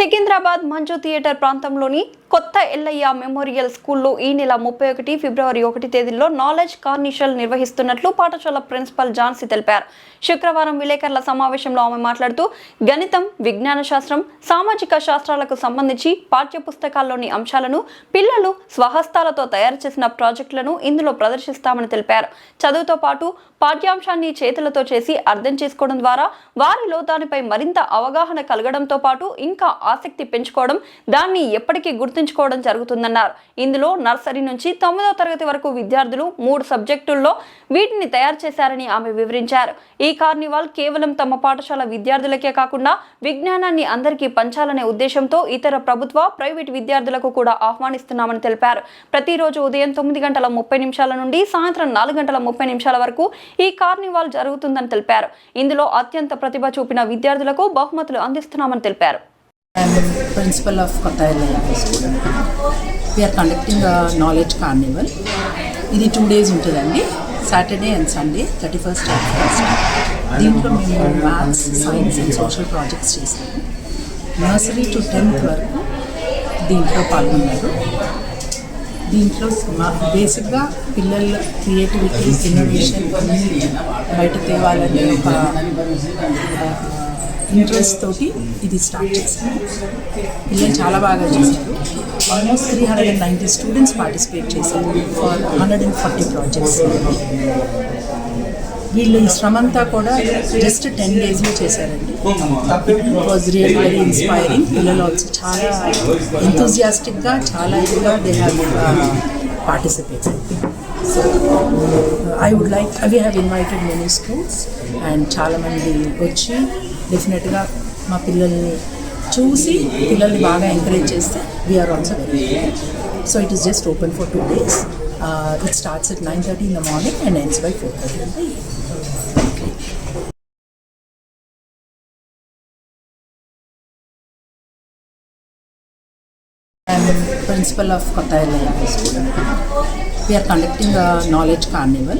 Secunderabad Manju theatre ప్రాంతంలోని కొత్త Ellaiah memorial స్కూల్లో ఈ నెల ముప్పై ఒకటి ఫిబ్రవరి ఒకటి తేదీల్లో నాలెడ్జ్ కార్నిషల్ నిర్వహిస్తున్నట్లు పాఠశాల ప్రిన్సిపల్ ఝాన్సీ తెలిపారు. శుక్రవారం విలేకరుల సమావేశంలో ఆమె మాట్లాడుతూ గణితం విజ్ఞాన శాస్త్రం సామాజిక శాస్త్రాలకు సంబంధించి పాఠ్యపుస్తకాల్లోని అంశాలను పిల్లలు స్వహస్తాలతో తయారు చేసిన ప్రాజెక్టులను ఇందులో ప్రదర్శిస్తామని తెలిపారు. చదువుతో పాటు పాఠ్యాంశాన్ని చేతులతో చేసి అర్థం చేసుకోవడం ద్వారా వారిలో దానిపై మరింత అవగాహన కలగడంతో పాటు ఇంకా ఆసక్తి పెంచుకోవడం దాన్ని ఎప్పటికీ గుర్తుంచుకోవడం జరుగుతుందన్నారు. ఇందులో నర్సరీ నుంచి తొమ్మిదవ తరగతి వరకు విద్యార్థులు మూడు సబ్జెక్టుల్లో వీటిని తయారు చేశారని ఆమె వివరించారు. ఈ కార్నివాల్ కేవలం తమ పాఠశాల విద్యార్థులకే కాకుండా విజ్ఞానాన్ని అందరికీ పంచాలనే ఉద్దేశంతో ఇతర ప్రభుత్వ ప్రైవేట్ విద్యార్థులకు కూడా ఆహ్వానిస్తున్నామని తెలిపారు. ప్రతిరోజు ఉదయం తొమ్మిది గంటల ముప్పై నిమిషాల నుండి సాయంత్రం నాలుగు గంటల ముప్పై నిమిషాల వరకు ఈ కార్నివాల్ జరుగుతుందని తెలిపారు. ఇందులో అత్యంత ప్రతిభ చూపిన విద్యార్థులకు బహుమతులు అందిస్తున్నామని తెలిపారు. I'm principal of కొత్త High School. We are conducting a knowledge carnival. ఇది టూ డేస్ ఉంటుందండి Saturday and Sunday thirty first and first దీంట్లో మేము maths science and social projects చేసాము నర్సరీ టు టెన్త్ వరకు దీంట్లో పాల్గొన్నారు దీంట్లో మా బేసిక్గా పిల్లల క్రియేటివిటీ ఇన్నోవేషన్ బయట తేవాలనే ఒక ఇంట్రెస్ట్ తోటి ఇది స్టార్ట్ చేశాను పిల్లలు చాలా బాగా చేశారు. Almost three hundred and ninety students participate చేశారు for hundred and forty projects వీళ్ళు ఈ శ్రమంతా కూడా జస్ట్ టెన్ డేస్లో చేశారండి. It was real very inspiring పిల్లలు ఆల్సో చాలా ఎంతూజియాస్టిక్గా చాలా ఇదిగా they have participate so I would like we have invited many schools and చాలామంది వచ్చి డెఫినెట్గా మా పిల్లల్ని చూసి పిల్లల్ని బాగా ఎంకరేజ్ చేస్తే we are also very so it is just open for two days it starts at nine thirty in the morning and ends by four thirty in the evening principal of కొత్త High School. We are conducting a knowledge carnival.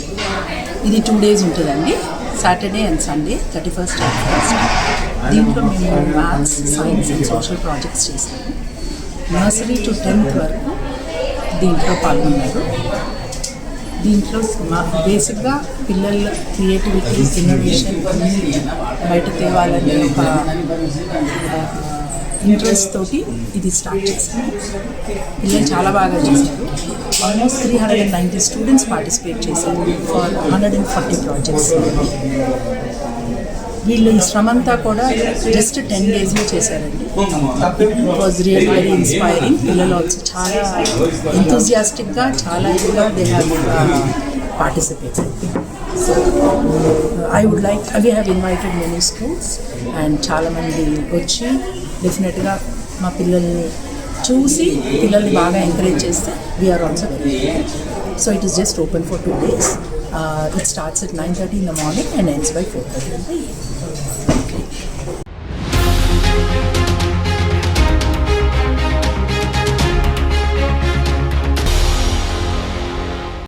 ఇది two days ఉంటుందండి Saturday and Sunday thirty first and first దీంట్లో మేము maths science and social projects చేసాము nursery to tenth వరకు దీంట్లో పాల్గొన్నారు దీంట్లో బేసిక్గా పిల్లల క్రియేటివిటీ ఇన్నోవేషన్ బయట తేవాలనే ఒక ఇంట్రెస్ట్ తోటి ఇది స్టార్ట్ చేశాను పిల్లలు చాలా బాగా చేశారు. Almost three hundred and ninety students participate చేశారు for hundred and forty projects వీళ్ళు ఈ శ్రమంతా కూడా జస్ట్ టెన్ డేస్లో చేశారండి. It was real very inspiring పిల్లలు ఆల్సో చాలా ఎంతూజియాస్టిక్గా చాలా ఇదిగా they have participate so I would like we have invited many schools and చాలామంది వచ్చి డెఫినెట్గా మా పిల్లల్ని చూసి పిల్లల్ని బాగా ఎంకరేజ్ చేస్తే we are also very so it is just open for two days it starts at nine thirty in the morning and ends by four thirty in the evening